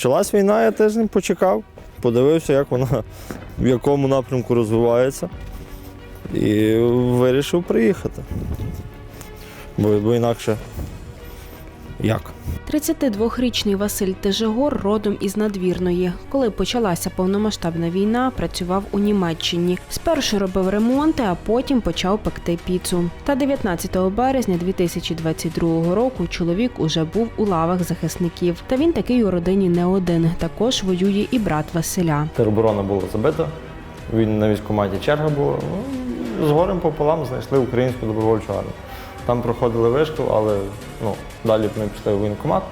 почалась війна, я тиждень почекав, подивився, як вона в якому напрямку розвивається. І вирішив приїхати. Бо, бо інакше як? 32-річний Василь Тежегор родом із надвірної. Коли почалася повномасштабна війна, працював у Німеччині. Спершу робив ремонти, а потім почав пекти піцу. Та 19 березня 2022 року чоловік уже був у лавах захисників. Та він такий у родині не один. Також воює і брат Василя. Тероборона була забита, він на військкоматі черга була. Ну, з горем пополам знайшли українську добровольчу армію. Там проходили вишкіл, але ну, далі ми пішли в воєнкомат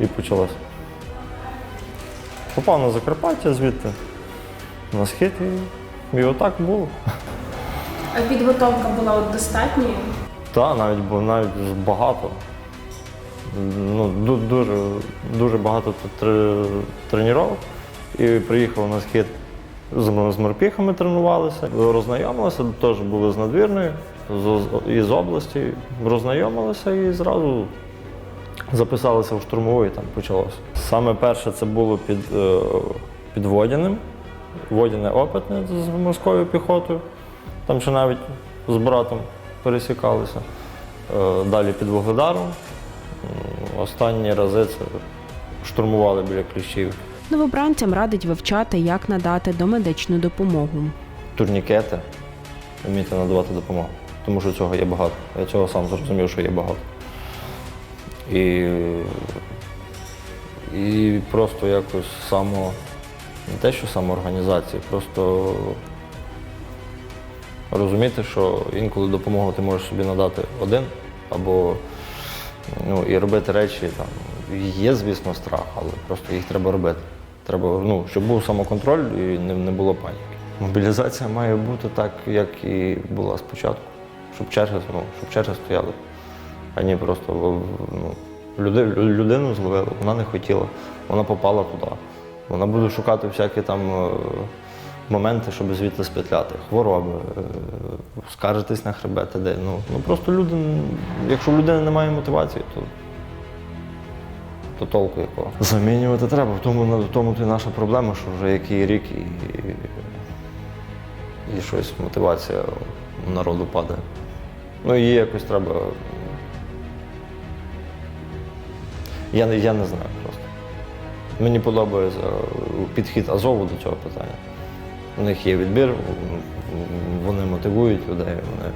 і почалося. Попав на Закарпаття звідти, на схід, і, і отак було. А підготовка була от достатньою? Так, навіть бо навіть багато. Ну, дуже, дуже багато тр- тренувань. І приїхав на схід з, з морпіхами тренувалися, роззнайомилися, теж були з надвірної, з, із області, роззнайомилися і зразу записалися в штурмовий, там почалося. Саме перше це було під, е, під Водяним, Водяне опитне з морською піхотою. Там ще навіть з братом пересікалися. Е, Далі під Вугледаром. М, Останні рази це штурмували біля Кліщівки. Новобранцям радить вивчати, як надати домедичну допомогу. Турнікети, вміти надавати допомогу. Тому що цього є багато. Я цього сам зрозумів, що є багато. І, і просто якось само, не те, що самоорганізація, просто розуміти, що інколи допомогу ти можеш собі надати один, або ну, і робити речі там. Є, звісно, страх, але просто їх треба робити. Треба, ну, щоб був самоконтроль і не, не було паніки. Мобілізація має бути так, як і була спочатку, щоб черги, ну, щоб черги стояли. А ні, просто ну, люди, людину зловили, вона не хотіла, вона попала туди. Вона буде шукати всякі там е, моменти, щоб звідти спетляти. Хвороби, е, скаржитись на хребет, де. Ну, ну просто люди, якщо в людини немає мотивації, то то толку якого. Замінювати треба. В тому, в тому то і наша проблема, що вже який рік і, і щось мотивація у народу падає. Ну її якось треба. Я, я не знаю просто. Мені подобається підхід Азову до цього питання. У них є відбір, вони мотивують людей, вони.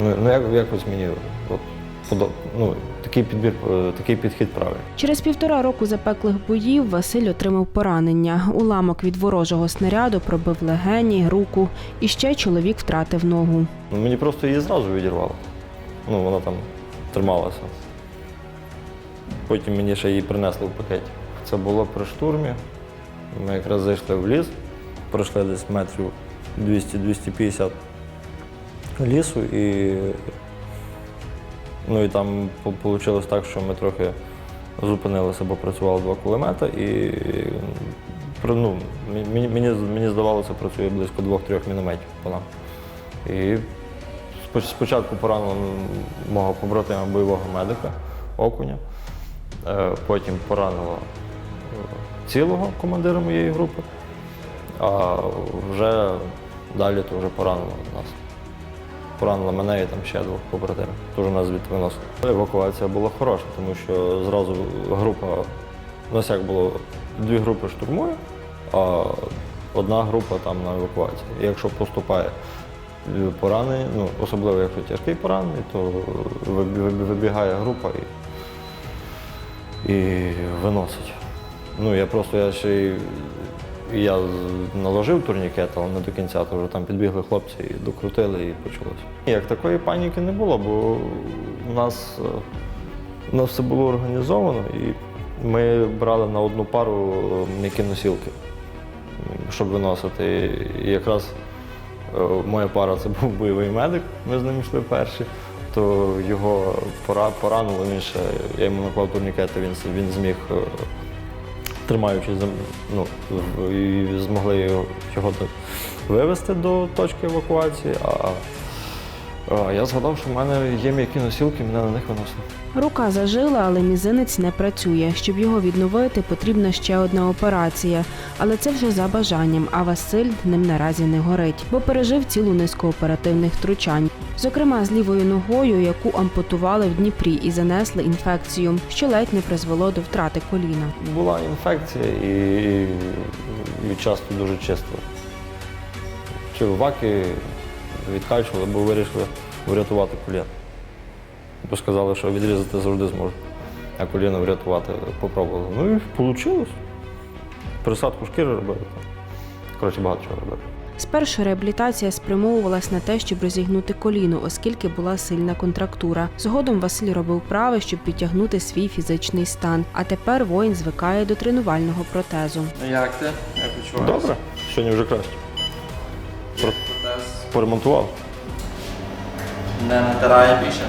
Ну, ну якось мені от, подоб... ну, такий підбір, е, такий підхід правильний. Через півтора року запеклих боїв Василь отримав поранення. Уламок від ворожого снаряду пробив легені, руку, і ще чоловік втратив ногу. Ну, мені просто її зразу відірвало. Ну, вона там трималася. Потім мені ще її принесли в пакеті. Це було при штурмі. Ми якраз зайшли в ліс, пройшли десь метрів 200-250 лісу і, ну, і там вийшло так, що ми трохи зупинилися, бо працювало два кулемета і ну, мені, мені, мені здавалося, працює близько двох-трьох мінометів по нам. І спочатку поранило мого побратима бойового медика, окуня, Е, потім поранило е, цілого командира моєї групи, а вже далі то вже поранило нас. Поранило мене і там ще двох побратимів. Теж нас звідти виносили. Евакуація була хороша, тому що зразу група, у нас як було дві групи штурмує, а одна група там на евакуації. І якщо поступає поранений, ну, особливо якщо тяжкий поранений, то вибі- вибі- вибігає група і, і виносить. Ну, я просто я ще й я наложив турнікет, але не до кінця, то вже там підбігли хлопці і докрутили і почалося. Як такої паніки не було, бо у нас, е, у нас все було організовано і ми брали на одну пару е, м'які носілки, щоб виносити. І якраз Е, Моя пара це був бойовий медик, ми з ним йшли перші, то його пора, поранило, він ще, я йому наклав турнікети, він, він зміг, тримаючись, за- ну, і змогли його, до- вивезти до точки евакуації, А, Я згадав, що в мене є м'які носілки, мене на них виносили. Рука зажила, але мізинець не працює. Щоб його відновити, потрібна ще одна операція. Але це вже за бажанням. А Василь ним наразі не горить, бо пережив цілу низку оперативних втручань. Зокрема, з лівою ногою, яку ампутували в Дніпрі і занесли інфекцію, що ледь не призвело до втрати коліна. Була інфекція і, і часто дуже чисто. Чи ваки відкачували, бо вирішили врятувати коліно. Бо сказали, що відрізати завжди зможу, а коліно врятувати попробували. Ну і вийшло. Присадку шкіри робили. Коротше, багато чого робили. Спершу реабілітація спрямовувалась на те, щоб розігнути коліно, оскільки була сильна контрактура. Згодом Василь робив прави, щоб підтягнути свій фізичний стан. А тепер воїн звикає до тренувального протезу. Ну як ти? Як відчуваєш? Добре, сьогодні вже краще. Поремонтував. не натирає більше.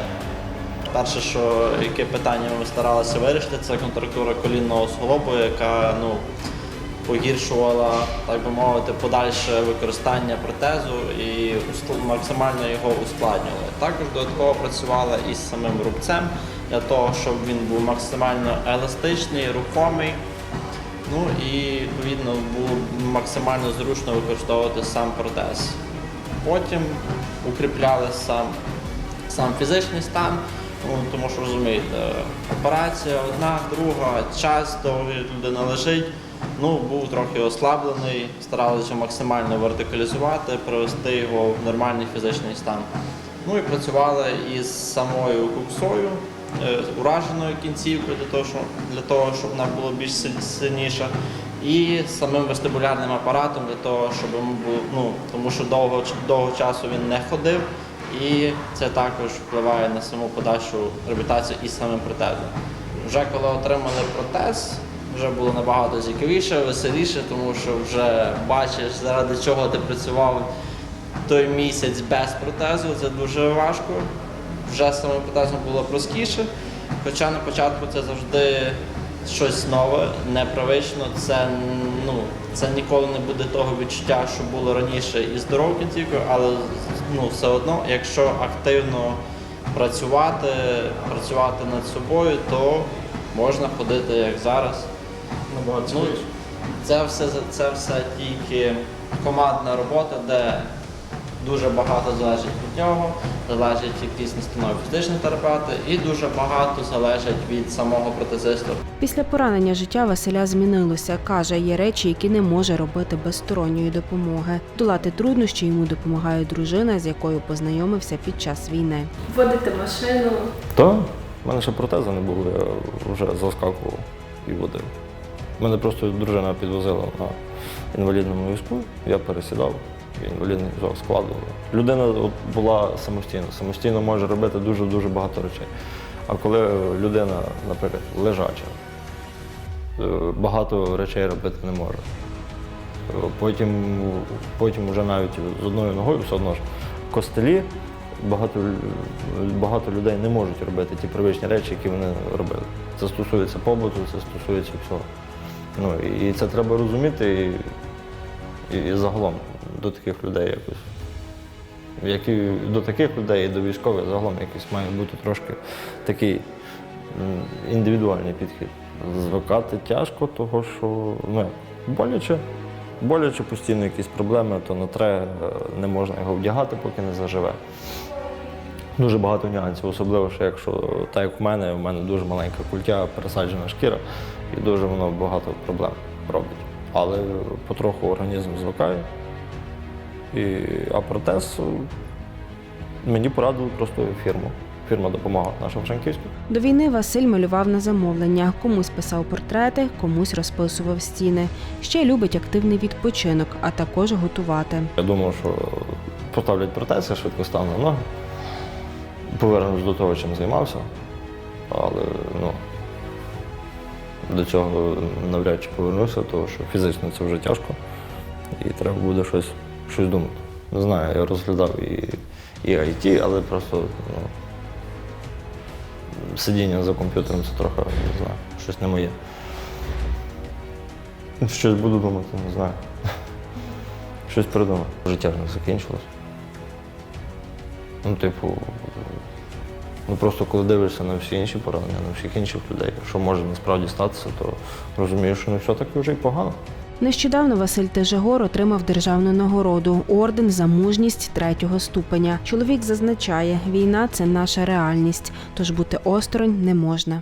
Перше, що яке питання ми старалися вирішити, це контрактура колінного суглобу, яка ну, погіршувала, так би мовити, подальше використання протезу і максимально його ускладнювала. Також додатково працювала із самим рубцем для того, щоб він був максимально еластичний, рухомий. Ну і відповідно було максимально зручно використовувати сам протез. Потім укріпляли сам, сам фізичний стан, ну, тому що розумієте, операція одна, друга, час довгий людина лежить. Ну, був трохи ослаблений, старалися максимально вертикалізувати, привести його в нормальний фізичний стан. Ну і працювали із самою куксою, е, ураженою кінцівкою для того, щоб, для того, щоб вона була більш сильніша, і самим вестибулярним апаратом для того, щоб йому було, ну, тому що довго, довго часу він не ходив, і це також впливає на саму подальшу реабілітацію із самим протезом. Вже коли отримали протез, вже було набагато цікавіше, веселіше, тому що вже бачиш, заради чого ти працював той місяць без протезу, це дуже важко. Вже з самим протезом було простіше. Хоча на початку це завжди щось нове, непривично. Це, ну, це ніколи не буде того відчуття, що було раніше із здоровою кінцівкою, але ну, все одно, якщо активно працювати, працювати над собою, то можна ходити як зараз. Ну, це все це все тільки командна робота, де дуже багато залежить від нього, залежить якісь настанови фізичні терапевти, і дуже багато залежить від самого протезиста. Після поранення життя Василя змінилося. Каже, є речі, які не може робити без сторонньої допомоги. Долати труднощі йому допомагає дружина, з якою познайомився під час війни. Водити машину. Та, в мене ще протези не було, я вже заскакував і водив. Мене просто дружина підвозила на інвалідному візку, я пересідав, інвалідний візок складував. Людина була самостійна, самостійно може робити дуже-дуже багато речей. А коли людина, наприклад, лежача, е, багато речей робити не може. Потім, потім вже навіть з одною ногою все одно ж в костелі багато, багато людей не можуть робити ті привичні речі, які вони робили. Це стосується побуту, це стосується всього. Ну, і це треба розуміти і, і загалом до таких людей якось. Як до таких людей і до військових загалом якийсь має бути трошки такий індивідуальний підхід. Звикати тяжко, того що ну, боляче, боляче постійно якісь проблеми, то на тре е, не можна його вдягати, поки не заживе. Дуже багато нюансів, особливо, що якщо так як в мене, в мене дуже маленька культя, пересаджена шкіра, і дуже воно багато проблем робить. Але потроху організм звикає. І, а протез мені порадили просто фірму. Фірма допомога наша Франківська. До війни Василь малював на замовлення. Комусь писав портрети, комусь розписував стіни. Ще любить активний відпочинок, а також готувати. Я думав, що поставлять протез, я швидко стану на ноги. Повернусь до того, чим займався. Але ну, до цього навряд чи повернуся, тому що фізично це вже тяжко. І треба буде щось, щось думати. Не знаю, я розглядав і, і IT, але просто ну, сидіння за комп'ютером це трохи, не знаю, щось не моє. Щось буду думати, не знаю. Щось придумав. Життя не закінчилось. Ну, типу, ну просто коли дивишся на всі інші поранення, на всіх інших людей, що може насправді статися, то розумієш, що не все таки вже й погано. Нещодавно Василь Тежегор отримав державну нагороду орден за мужність третього ступеня. Чоловік зазначає, війна це наша реальність, тож бути осторонь не можна.